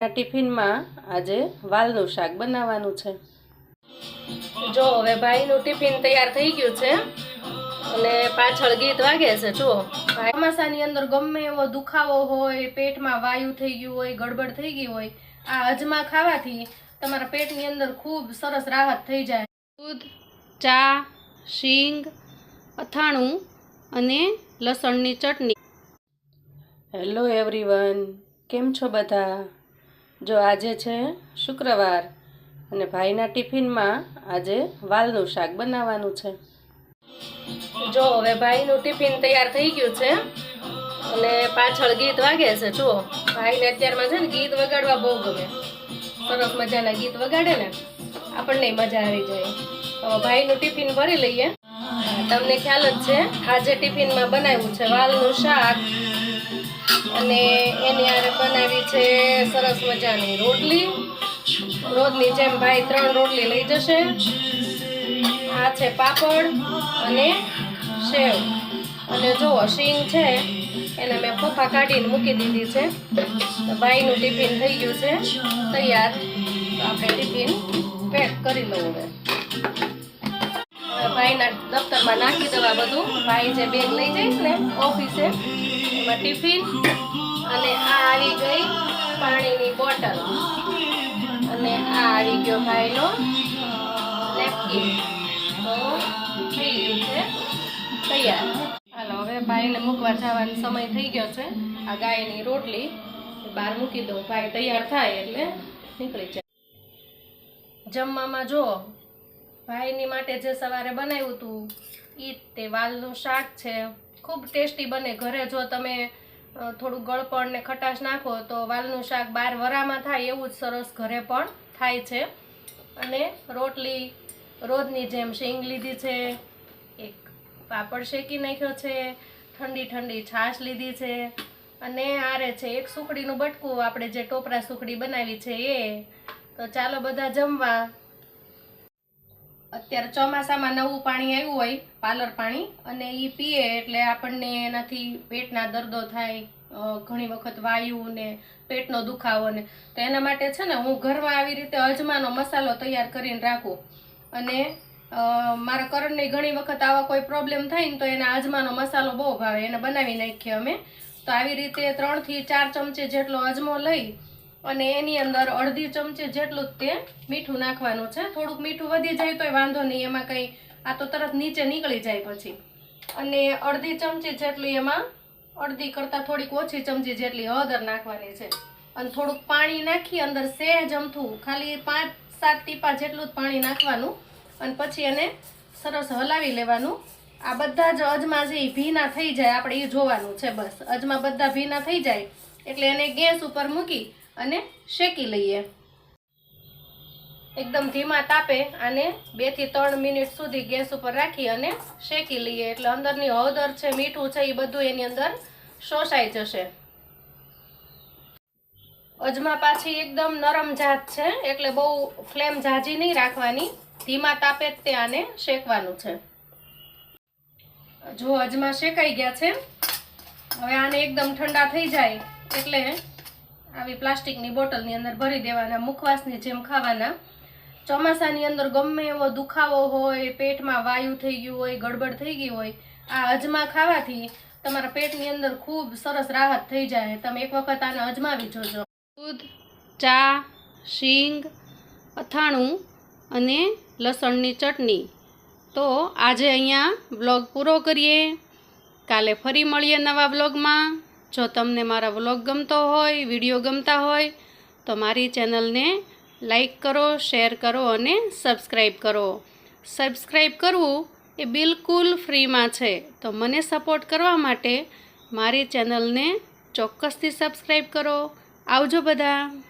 ટિફિનમાં આજે વાલનું શાક બનાવવાનું છે. જો હવે ભાઈનું ટિફિન તૈયાર થઈ ગયું છે અને પાછળ ગીત વાગે છે જો ચોમાસાની અંદર ગમે એવો દુખાવો હોય, પેટમાં વાયુ થઈ ગયું હોય, ગડબડ થઈ ગઈ હોય, આ અજમા ખાવાથી તમારા પેટની અંદર ખૂબ સરસ રાહત થઈ જાય. દૂધ, ચા, શીંગ, અથાણું અને લસણની ચટણી. હેલો એવરીવન કેમ છો બધા? જો આજે છે શુક્રવાર અને ભાઈના ટિફિનમાં આજે વાલનું શાક બનાવવાનું છે. જો હવે ભાઈનું ટિફિન તૈયાર થઈ ગયું છે અને પાછળ ગીત વાગે છે જો ભાઈને અત્યારમાં છે ને ગીત વગાડવા બહુ ગમે. સરસ મજાના ગીત વગાડે ને, આપણને મજા આવી જાય. હવે ભાઈનું ટિફિન ભરી લઈએ. તમને ખ્યાલ જ છે, આજે ટિફિનમાં બનાવ્યું છે વાલનું શાક. અને એની આરે બનાવી છે સરસ મજાની રોટલી. રોજની જેમ ભાઈ ત્રણ રોટલી લઈ જશે. આ છે પાપડ અને સેવ. અને જુઓ શીંગ છે, એને મેં ફોફા કાઢીને મૂકી દીધી છે. તો ભાઈનું ટિફિન થઈ ગયું છે. તૈયાર. તો આપણે ટિફિન પેક કરી લઉં હવે. ભાઈના દફતરમાં નાખી દેવા બધું. ભાઈ જે બેગ લઈ જઈશ ને, ઓફિસે. એમાં ટિફિન અને આ આવી ગઈ પાણીની બોટલ. અને આ આવી ગયો ભાઈનો નેપકિન તો થઈ ગયું છે તૈયાર. હાલો, હવે ભાઈને મૂકવા જવાનો સમય થઈ ગયો છે. આ ગાયની રોટલી બહાર મૂકી દઉં. ભાઈ તૈયાર થાય એટલે નીકળી જાય. જમવામાં જો ભાઈની માટે જે સવારે બનાવ્યું હતું એ તે વાલનું શાક છે. ખૂબ ટેસ્ટી બને. ઘરે જો તમે થોડું ગળપણ ને ખટાશ નાખો તો વાલનું શાક બાર વરામાં થાય એવું જ સરસ ઘરે પણ થાય છે. અને રોટલી, રોજની જેમ શીંગ લીધી છે, એક પાપડ શેકી નાખ્યો છે, ઠંડી ઠંડી છાશ લીધી છે, અને આરે છે એક સુખડીનું બટકું. આપણે જે ટોપરા સુખડી બનાવી છે એ. તો ચાલો બધા જમવા. અત્યારે ચોમાસામાં નવું પાણી આવ્યું હોય પાલર પાણી, અને એ પીએ એટલે આપણને એનાથી પેટના દર્દો થાય ઘણી વખત વાયુ ને પેટનો દુખાવો ને. તો એના માટે છે ને હું ઘરમાં આવી રીતે અજમાનો મસાલો તૈયાર કરીને રાખું. અને મારા કરણને ઘણી વખત આવા કોઈ પ્રોબ્લેમ થાય ને તો એના અજમાનો મસાલો બહુ ભાવે. એને બનાવી નાખીએ અમે. તો આવી રીતે ત્રણથી ચાર ચમચી જેટલો અજમો લઈ અને એની અંદર અડધી ચમચી જેટલું જ તે મીઠું નાખવાનું છે. થોડુંક મીઠું વધી જાય તોય વાંધો નહીં, એમાં કંઈ આ તો તરત નીચે નીકળી જાય પછી. અને અડધી ચમચી જેટલી એમાં, અડધી કરતાં થોડીક ઓછી ચમચી જેટલી હળદર નાખવાની છે. અને થોડુંક પાણી નાખી અંદર સહેજ અમથું, ખાલી પાંચ, સાત ટીપા જેટલું જ પાણી નાખવાનું. અને પછી એને સરસ હલાવી લેવાનું. આ બધા જ અજમા એ ભીના થઈ જાય, આપણે એ જોવાનું છે બસ. અજમા બધા ભીના થઈ જાય, એટલે એને ગેસ ઉપર મૂકી અને શેકી લઈએ. એકદમ ધીમા તાપે આને બેથી ત્રણ મિનિટ સુધી ગેસ ઉપર રાખી અને શેકી લઈએ. એટલે અંદરની હળદર છે, મીઠું છે, એ બધું એની અંદર શોષાઈ જશે. અજમા પાછી એકદમ નરમ જાત છે, એટલે બહુ ફ્લેમ ઝાઝી નહીં રાખવાની. ધીમા તાપે જ તે આને શેકવાનું છે. જો અજમા શેકાઈ ગયા છે, હવે આને એકદમ ઠંડા થઈ જાય, એટલે આવી પ્લાસ્ટિકની બોટલની અંદર ભરી દેવાના, મુખવાસની જેમ ખાવાના. ચોમાસાની અંદર ગમે એવો દુખાવો હોય, પેટમાં વાયુ થઈ ગયું હોય, ગડબડ થઈ ગઈ હોય, આ અજમા ખાવાથી તમારા પેટની અંદર ખૂબ સરસ રાહત થઈ જાય. તમે એક વખત આને અજમાવી જોજો. દૂધ, ચા, શીંગ, અથાણું અને લસણની ચટણી. તો આજે અહીંયા બ્લોગ પૂરો કરીએ. કાલે ફરી મળીએ નવા બ્લોગમાં. જો તમને મારા વ્લોગ ગમતો હોય, વીડિયો ગમતા હોય, તો મારી ચેનલને લાઈક કરો, શેર કરો અને સબસ્ક્રાઈબ કરો. સબસ્ક્રાઈબ કરવું એ બિલકુલ ફ્રીમાં છે. તો મને સપોર્ટ કરવા માટે મારી ચેનલને ચોક્કસથી સબસ્ક્રાઈબ કરો. આવજો બધા.